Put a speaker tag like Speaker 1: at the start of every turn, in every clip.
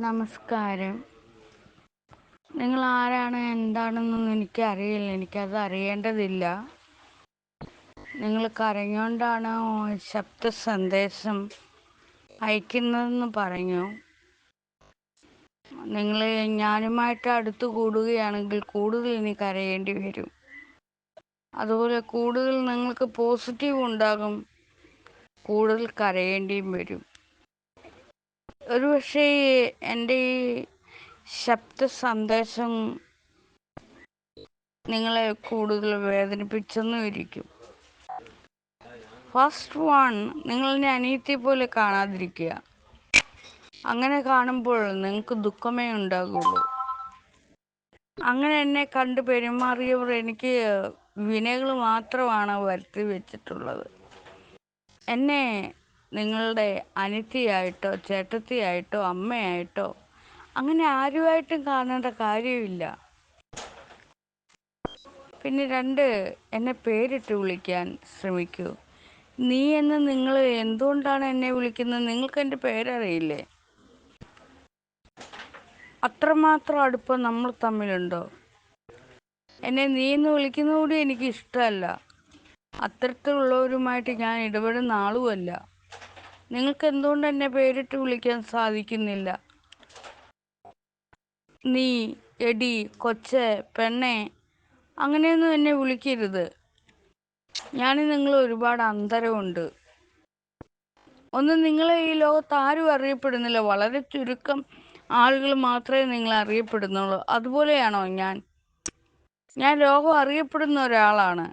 Speaker 1: നമസ്കാരം. നിങ്ങൾ ആരാണ് എന്താണെന്നൊന്നും എനിക്ക് എനിക്കറിയില്ല. എനിക്കത് അറിയേണ്ടതില്ല. നിങ്ങൾ കരഞ്ഞുകൊണ്ടാണ് ശബ്ദ സന്ദേശം അയക്കുന്നതെന്ന് പറഞ്ഞു. നിങ്ങൾ ഞാനുമായിട്ട് അടുത്ത് കൂടുകയാണെങ്കിൽ കൂടുതൽ ഇനി കരയേണ്ടി വരും. അതുപോലെ കൂടുതൽ നിങ്ങൾക്ക് പോസിറ്റീവ് ഉണ്ടാകും. കൂടുതൽ കരയേണ്ടിയും വരും. ഒരുപക്ഷേ എന്റെ ഈ ശബ്ദ സന്ദേശം നിങ്ങളെ കൂടുതൽ വേദനിപ്പിച്ചെന്നും ഇരിക്കും ഫസ്റ്റ് വൺ നിങ്ങളെന്നെ അനിയത്തെ പോലെ കാണാതിരിക്കുക. അങ്ങനെ കാണുമ്പോൾ നിങ്ങൾക്ക് ദുഃഖമേ ഉണ്ടാകുള്ളൂ. അങ്ങനെ എന്നെ കണ്ട് പെരുമാറിയവർ എനിക്ക് വിനകൾ മാത്രമാണ് വരുത്തി വെച്ചിട്ടുള്ളത്. എന്നെ നിങ്ങളുടെ അനിത്തിയായിട്ടോ ചേട്ടത്തിയായിട്ടോ അമ്മയായിട്ടോ അങ്ങനെ ആരുമായിട്ടും കാണേണ്ട കാര്യമില്ല. പിന്നെ രണ്ട് എന്നെ പേരിട്ട് വിളിക്കാൻ ശ്രമിക്കൂ. നീ എന്ന് നിങ്ങൾ എന്തുകൊണ്ടാണ് എന്നെ വിളിക്കുന്നത്? നിങ്ങൾക്ക് എന്റെ പേരറിയില്ലേ? അത്രമാത്രം അടുപ്പം നമ്മൾ തമ്മിലുണ്ടോ? എന്നെ നീ എന്ന് വിളിക്കുന്നത് കൂടി എനിക്ക് ഇഷ്ടമല്ല അത്തരത്തിലുള്ളവരുമായിട്ട് ഞാൻ ഇടപെടുന്ന ആളുമല്ല. നിങ്ങൾക്ക് എന്തുകൊണ്ട് എന്നെ പേരിട്ട് വിളിക്കാൻ സാധിക്കുന്നില്ല? നീ എടി കൊച്ചെ പെണ്ണെ അങ്ങനെയൊന്നും എന്നെ വിളിക്കരുത്. ഞാൻ നിങ്ങൾ ഒരുപാട് അന്തരമുണ്ട്. ഒന്ന് നിങ്ങളെ ഈ ലോകത്ത് ആരും അറിയപ്പെടുന്നില്ല. വളരെ ചുരുക്കം ആളുകൾ മാത്രമേ നിങ്ങൾ അറിയപ്പെടുന്നുള്ളൂ. അതുപോലെയാണോ ഞാൻ? ഞാൻ ലോകം അറിയപ്പെടുന്ന ഒരാളാണ്.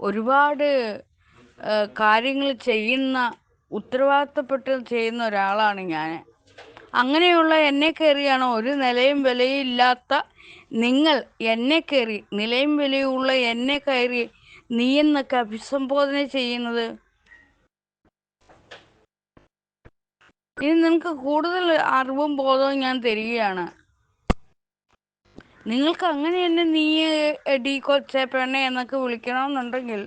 Speaker 1: ഒരുപാട് കാര്യങ്ങൾ ചെയ്യുന്ന ഉത്തരവാദിത്തപ്പെട്ട് ചെയ്യുന്ന ഒരാളാണ് ഞാൻ. അങ്ങനെയുള്ള എന്നെ കയറിയാണ് ഒരു നിലയും വിലയില്ലാത്ത നിങ്ങൾ എന്നെ കയറി നിലയും വിലയുള്ള എന്നെ കയറി നീ എന്നൊക്കെ അഭിസംബോധന ചെയ്യുന്നത്. ഇനി നിനക്ക് കൂടുതൽ അറിവും ബോധവും ഞാൻ തരികയാണ്. നിങ്ങൾക്ക് അങ്ങനെ എന്നെ നീ എടി കൊച്ചെ പെണ്ണെ എന്നൊക്കെ വിളിക്കണമെന്നുണ്ടെങ്കിൽ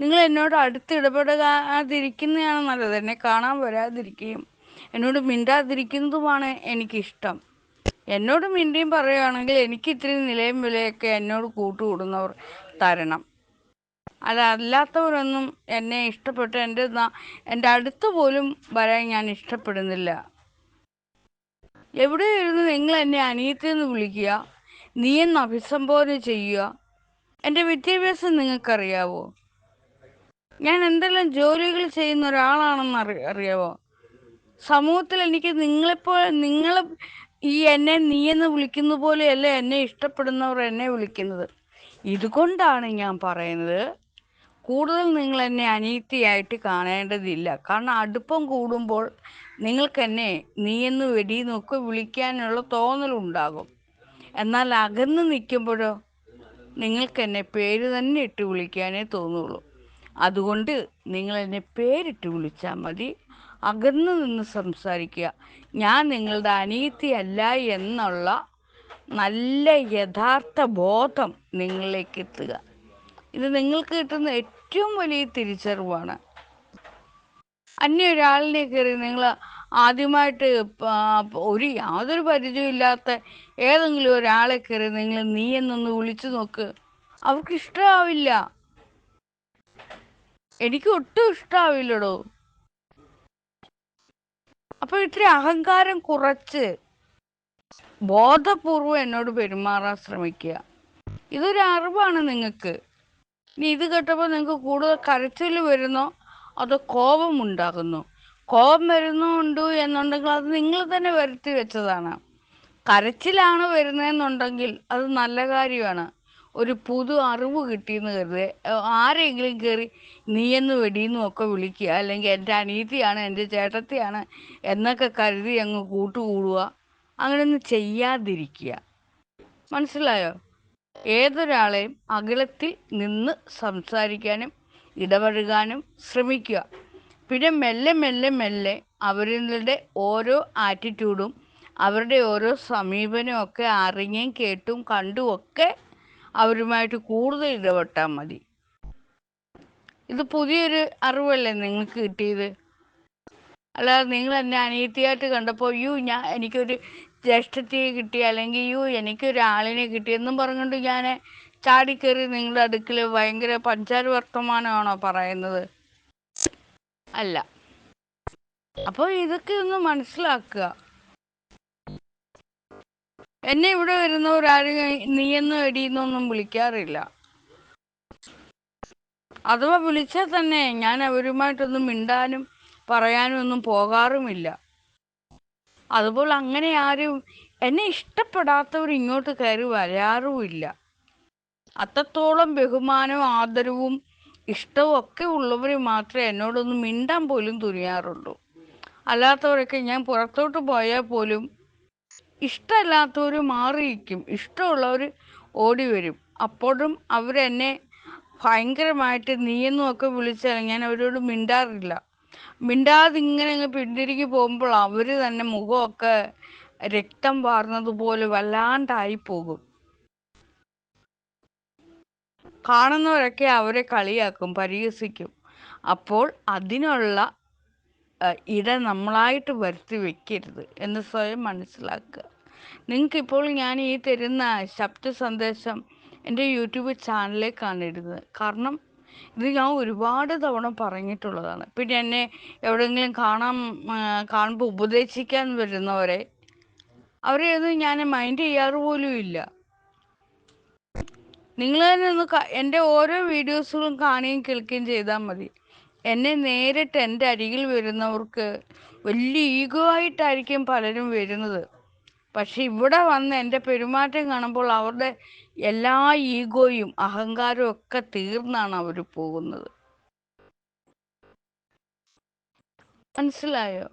Speaker 1: നിങ്ങൾ എന്നോട് അടുത്ത് ഇടപെടാതിരിക്കുന്നതാണ് നല്ലത്. എന്നെ കാണാൻ വരാതിരിക്കുകയും എന്നോട് മിണ്ടാതിരിക്കുന്നതുമാണ് എനിക്കിഷ്ടം. എന്നോട് മിണ്ടിയും പറയുകയാണെങ്കിൽ എനിക്ക് ഇത്തിരി നിലയും വിലയൊക്കെ എന്നോട് കൂട്ടുകൂടുന്നവർ തരണം. അതല്ലാത്തവരൊന്നും എന്നെ ഇഷ്ടപ്പെട്ട്. എന്റെ എന്റെ അടുത്ത് പോലും വരാൻ ഞാൻ ഇഷ്ടപ്പെടുന്നില്ല. എവിടെ ഇരുന്ന് നിങ്ങൾ എന്നെ അനിയത്തിയെന്ന് വിളിക്കുക? നീ എന്ന് അഭിസംബോധന ചെയ്യുക? എന്റെ വിദ്യാഭ്യാസം നിങ്ങൾക്കറിയാവോ? ഞാൻ എന്തെല്ലാം ജോലികൾ ചെയ്യുന്ന ഒരാളാണെന്ന് അറി അറിയാവോ? സമൂഹത്തിൽ എനിക്ക് നിങ്ങളെപ്പോൾ നിങ്ങൾ ഈ എന്നെ നീ എന്ന് വിളിക്കുന്ന പോലെയല്ല എന്നെ ഇഷ്ടപ്പെടുന്നവർ എന്നെ വിളിക്കുന്നത്. ഇതുകൊണ്ടാണ് ഞാൻ പറയുന്നത് കൂടുതൽ നിങ്ങൾ എന്നെ അനീതിയായിട്ട് കാണേണ്ടതില്ല. കാരണം അടുപ്പം കൂടുമ്പോൾ നിങ്ങൾക്ക് എന്നെ നീ എന്ന് വെടിയെന്നൊക്കെ വിളിക്കാനുള്ള തോന്നലുണ്ടാകും എന്നാൽ അകന്ന് നിൽക്കുമ്പോഴോ നിങ്ങൾക്ക് എന്നെ പേര് തന്നെ ഇട്ട് വിളിക്കാനേ തോന്നുള്ളൂ. അതുകൊണ്ട് നിങ്ങൾ എന്നെ പേരിട്ട് വിളിച്ചാൽ മതി. അകന്നു നിന്ന് സംസാരിക്കുക. ഞാൻ നിങ്ങളുടെ അനീതിയല്ല എന്നുള്ള നല്ല യഥാർത്ഥ ബോധം നിങ്ങളിലേക്ക് എത്തുക. ഇത് നിങ്ങൾക്ക് കിട്ടുന്ന ഏറ്റവും വലിയ തിരിച്ചറിവാണ്. അന്യ ഒരാളിനെ കയറി നിങ്ങൾ ആദ്യമായിട്ട് ഒരു യാതൊരു പരിചയമില്ലാത്ത ഏതെങ്കിലും ഒരാളെ കയറി നിങ്ങൾ നീ എന്നൊന്ന് വിളിച്ചു നോക്ക്. അവർക്ക് ഇഷ്ടമാവില്ല എനിക്ക് ഒട്ടും ഇഷ്ടാവില്ലടോ. അപ്പൊ ഇത്തിരി അഹങ്കാരം കുറച്ച്. ബോധപൂർവം എന്നോട് പെരുമാറാൻ ശ്രമിക്കുക. ഇതൊരു അറിവാണ് നിങ്ങൾക്ക്. ഇനി ഇത് കേട്ടപ്പോൾ നിങ്ങൾക്ക് കൂടുതൽ കരച്ചിൽ വരുന്നോ? അതോ കോപം ഉണ്ടാകുന്നു? കോപം വരുന്നുണ്ട് എന്നുണ്ടെങ്കിൽ അത് നിങ്ങൾ തന്നെ വരുത്തി വെച്ചതാണ്. കരച്ചിലാണ് വരുന്നതെന്നുണ്ടെങ്കിൽ അത് നല്ല കാര്യമാണ്. ഒരു പുതു അറിവ് കിട്ടിയെന്ന് കരുതുക ആരെങ്കിലും കയറി നീയെന്ന് വെടിയെന്നും ഒക്കെ വിളിക്കുക. അല്ലെങ്കിൽ എന്റെ അനീതിയാണ് എന്റെ ചേട്ടത്തിയാണ് എന്നൊക്കെ കരുതി അങ്ങ് കൂട്ടുകൂടുക. അങ്ങനെയൊന്നും ചെയ്യാതിരിക്കുക. മനസ്സിലായോ? ഏതൊരാളെയും അകലത്തിൽ നിന്ന് സംസാരിക്കാനും ഇടപഴകാനും ശ്രമിക്കുക. പിന്നെ മെല്ലെ മെല്ലെ മെല്ലെ അവരുടെ ഓരോ ആറ്റിറ്റ്യൂഡും അവരുടെ ഓരോ സമീപനവും ഒക്കെ അറിഞ്ഞും കേട്ടും കണ്ടും ഒക്കെ അവരുമായിട്ട് കൂടുതൽ ഇടപെട്ടാൽ മതി. ഇത് പുതിയൊരു അറിവല്ലേ നിങ്ങൾക്ക് കിട്ടിയത്? അല്ലാതെ നിങ്ങൾ എന്നെ അനിയത്തിയായിട്ട് കണ്ടപ്പോൾ യു ഞാൻ എനിക്കൊരു ജ്യേഷ്ഠത്തിയെ കിട്ടി അല്ലെങ്കിൽ യു എനിക്കൊരാളിനെ കിട്ടി എന്നും പറഞ്ഞുകൊണ്ട് ഞാൻ ചാടിക്കയറി നിങ്ങളുടെ അടുക്കൽ ഭയങ്കര പഞ്ചാര വർത്തമാനമാണോ പറയുന്നത്? അല്ല. അപ്പോൾ ഇതൊക്കെ ഒന്ന് മനസ്സിലാക്കുക. എന്നെ ഇവിടെ വരുന്നവരാരും നീയെന്നും എടിയെന്നൊന്നും വിളിക്കാറില്ല. അഥവാ വിളിച്ചാൽ തന്നെ ഞാൻ അവരുമായിട്ടൊന്നും മിണ്ടാനും പറയാനും ഒന്നും പോകാറുമില്ല. അതുപോലെ അങ്ങനെ ആരും എന്നെ ഇഷ്ടപ്പെടാത്തവർ ഇങ്ങോട്ട് കയറി വരാറുമില്ല. അത്രത്തോളം ബഹുമാനവും ആദരവും ഇഷ്ടവും ഒക്കെ ഉള്ളവർ മാത്രമേ എന്നോടൊന്ന് മിണ്ടാൻ പോലും തുനിയാറുള്ളൂ. അല്ലാത്തവരൊക്കെ ഞാൻ പുറത്തോട്ട് പോയാൽ പോലും ഇഷ്ടമല്ലാത്തവർ മാറിയിരിക്കും. ഇഷ്ടമുള്ളവർ ഓടി വരും അപ്പോഴും അവരെന്നെ ഭയങ്കരമായിട്ട് നീയെന്നൊക്കെ വിളിച്ചാൽ ഞാൻ അവരോട് മിണ്ടാറില്ല. മിണ്ടാതെ ഇങ്ങനെ അങ്ങ് പിന്തിരിഞ്ഞ് പോകുമ്പോൾ അവർ തന്നെ മുഖമൊക്കെ രക്തം വാർന്നതുപോലെ വല്ലാണ്ടായി പോകും. കാണുന്നവരൊക്കെ അവരെ കളിയാക്കും പരിഹസിക്കും. അപ്പോൾ അതിനുള്ള ഇട നമ്മളായിട്ട് വരുത്തി വെക്കരുത് എന്ന് സ്വയം മനസ്സിലാക്കുക. നിങ്ങൾക്കിപ്പോൾ ഞാൻ ഈ തരുന്ന ശബ്ദ സന്ദേശം എന്റെ യൂട്യൂബ് ചാനലിലേക്കാണ് ഇടുന്നത്. കാരണം ഇത് ഞാൻ ഒരുപാട് തവണ പറഞ്ഞിട്ടുള്ളതാണ്. പിന്നെ എന്നെ എവിടെയെങ്കിലും കാണാൻ കാണുമ്പോൾ ഉപദേശിക്കാൻ വരുന്നവരെ അവരെ ഒന്നും ഞാൻ മൈൻഡ് ചെയ്യാറ് പോലും ഇല്ല. നിങ്ങൾ തന്നെ ഒന്ന് എന്റെ ഓരോ വീഡിയോസുകളും കാണുകയും കേൾക്കുകയും ചെയ്താൽ മതി. എന്നെ നേരിട്ട് എന്റെ അരികിൽ വരുന്നവർക്ക് വലിയ ഈഗോ ആയിട്ടായിരിക്കും പലരും വരുന്നത്. പക്ഷെ ഇവിടെ വന്ന് എന്റെ പെരുമാറ്റം കാണുമ്പോൾ അവരുടെ എല്ലാ ഈഗോയും അഹങ്കാരവും ഒക്കെ തീർന്നാണ് അവർ പോകുന്നത്. മനസ്സിലായോ?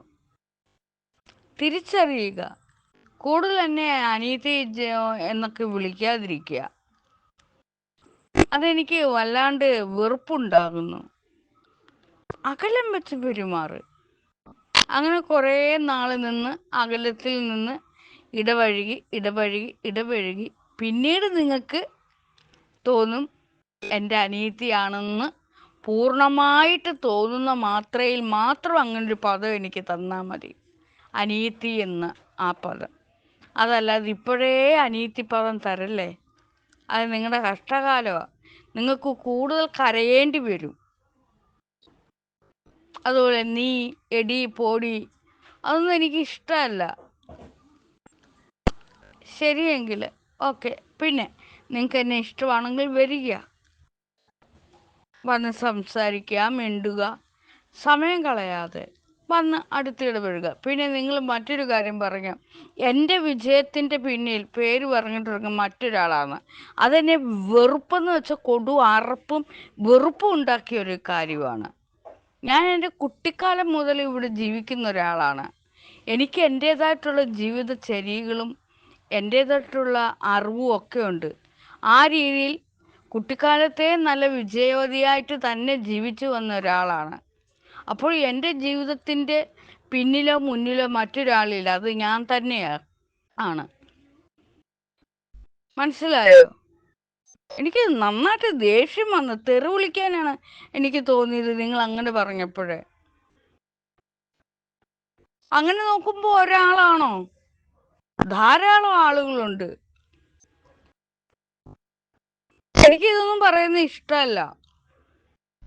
Speaker 1: തിരിച്ചറിയുക. കൂടുതൽ എന്നെ അനീതി എന്നൊക്കെ വിളിക്കാതിരിക്കുക. അതെനിക്ക് വല്ലാണ്ട് വെറുപ്പുണ്ടാകുന്നു. അകലം വെച്ച് പെരുമാറ്. അങ്ങനെ കുറേ നാൾ നിന്ന് അകലത്തിൽ നിന്ന് ഇടപഴകി ഇടപഴകി ഇടപഴകി. പിന്നീട് നിങ്ങൾക്ക് തോന്നും എന്റെ അനീതിയാണെന്ന് പൂർണമായിട്ട് തോന്നുന്ന മാത്രയിൽ മാത്രം അങ്ങനെ ഒരു പദം എനിക്ക് തന്നാൽ മതി. അനീതി എന്ന ആ പദം. അതല്ലാതെ ഇപ്പോഴേ അനീതി പദം തരല്ലേ? അത് നിങ്ങളുടെ കഷ്ടകാലമാണ് നിങ്ങൾക്ക് കൂടുതൽ കരയേണ്ടി വരും. അതുപോലെ നീ എടി പോടി അതൊന്നും എനിക്ക് ഇഷ്ടമല്ല ശരിയെങ്കിൽ ഓക്കെ പിന്നെ നിങ്ങൾക്ക് എന്നെ ഇഷ്ടമാണെങ്കിൽ വരിക. വന്ന് സംസാരിക്കുക മിണ്ടുക സമയം കളയാതെ വന്ന് അടുത്തിടപെടുക പിന്നെ നിങ്ങൾ മറ്റൊരു കാര്യം പറയാം എന്റെ വിജയത്തിന്റെ പിന്നിൽ പേര് പറഞ്ഞിട്ടുണ്ടെങ്കിൽ മറ്റൊരാളാണ്. അതെന്നെ വെറുപ്പെന്ന് വെച്ചാൽ കൊടു അറപ്പും വെറുപ്പും ഉണ്ടാക്കിയ ഒരു കാര്യമാണ്. ഞാൻ എന്റെ കുട്ടിക്കാലം മുതൽ ഇവിടെ ജീവിക്കുന്ന ഒരാളാണ്. എനിക്ക് എന്റേതായിട്ടുള്ള ജീവിത ചര്യകളും എന്റേതായിട്ടുള്ള അറിവും ഒക്കെ ഉണ്ട്. ആ രീതിയിൽ കുട്ടിക്കാലത്തെ നല്ല വിജയവതിയായിട്ട് തന്നെ ജീവിച്ചു വന്ന ഒരാളാണ്. അപ്പോൾ എന്റെ ജീവിതത്തിന്റെ പിന്നിലോ മുന്നിലോ മറ്റൊരാളില്ല. അത് ഞാൻ തന്നെയാണ് ആണ്. മനസ്സിലായോ? എനിക്ക് നന്നായിട്ട് ദേഷ്യം വന്ന് തെറി വിളിക്കാനാണ് എനിക്ക് തോന്നിയത് നിങ്ങൾ അങ്ങനെ പറഞ്ഞപ്പോഴേ. അങ്ങനെ നോക്കുമ്പോ ഒരാളാണോ? ധാരാളം ആളുകളുണ്ട്. എനിക്ക് ഇതൊന്നും പറയുന്ന ഇഷ്ടമല്ല.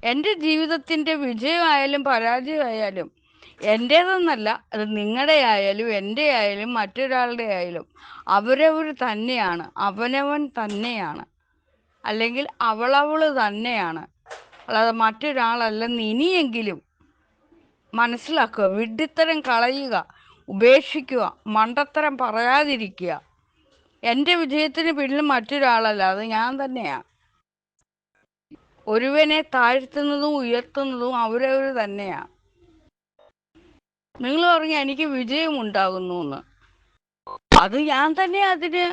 Speaker 1: എന്റെ ജീവിതത്തിന്റെ വിജയമായാലും പരാജയമായാലും എന്റേതെന്നല്ല അത് നിങ്ങളുടെ ആയാലും എന്റെ ആയാലും മറ്റൊരാളുടെ ആയാലും അവരവർ തന്നെയാണ് അവനവൻ തന്നെയാണ്. അല്ലെങ്കിൽ അവളവൾ തന്നെയാണ്. അല്ലാതെ മറ്റൊരാളല്ലെന്ന് ഇനിയെങ്കിലും മനസ്സിലാക്കുക വിഡ്ഢിത്തരം കളയുക ഉപേക്ഷിക്കുക മണ്ടത്തരം പറയാതിരിക്കുക. എന്റെ വിജയത്തിന് പിന്നിൽ മറ്റൊരാളല്ല അത് ഞാൻ തന്നെയാണ് ഒരുവനെ താഴ്ത്തുന്നതും ഉയർത്തുന്നതും അവരവർ തന്നെയാണ് നിങ്ങൾ പറഞ്ഞ എനിക്ക് വിജയം ഉണ്ടാകുന്നു എന്ന്. അത് ഞാൻ തന്നെ അതിന്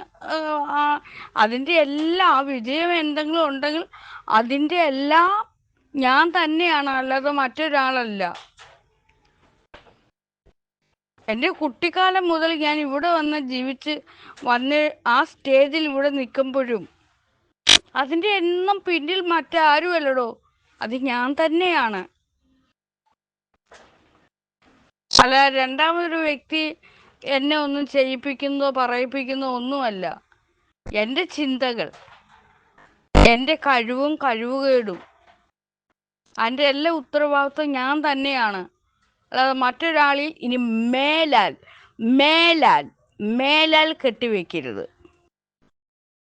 Speaker 1: അതിന്റെ എല്ലാ വിജയം എന്തെങ്കിലും ഉണ്ടെങ്കിൽ അതിന്റെ എല്ലാ ഞാൻ തന്നെയാണ് അല്ലാതെ മറ്റൊരാളല്ല. എന്റെ കുട്ടിക്കാലം മുതൽ ഞാൻ ഇവിടെ വന്ന് ജീവിച്ച് വന്ന് ആ സ്റ്റേജിൽ ഇവിടെ നിൽക്കുമ്പോഴും അതിന്റെ എന്നും പിന്നിൽ മറ്റാരുമല്ലടോ അത് ഞാൻ തന്നെയാണ്. അല്ല രണ്ടാമതൊരു വ്യക്തി എന്നെ ഒന്നും ചെയ്യിപ്പിക്കുന്നതോ പറയിപ്പിക്കുന്നതോ ഒന്നുമല്ല. എന്റെ ചിന്തകൾ എന്റെ കഴിവും കഴിവുകേടും അതിന്റെ എല്ലാ ഉത്തരവാദിത്വം ഞാൻ തന്നെയാണ്. അല്ലാതെ മറ്റൊരാളിൽ ഇനി മേലാൽ മേലാൽ മേലാൽ കെട്ടിവെക്കരുത്.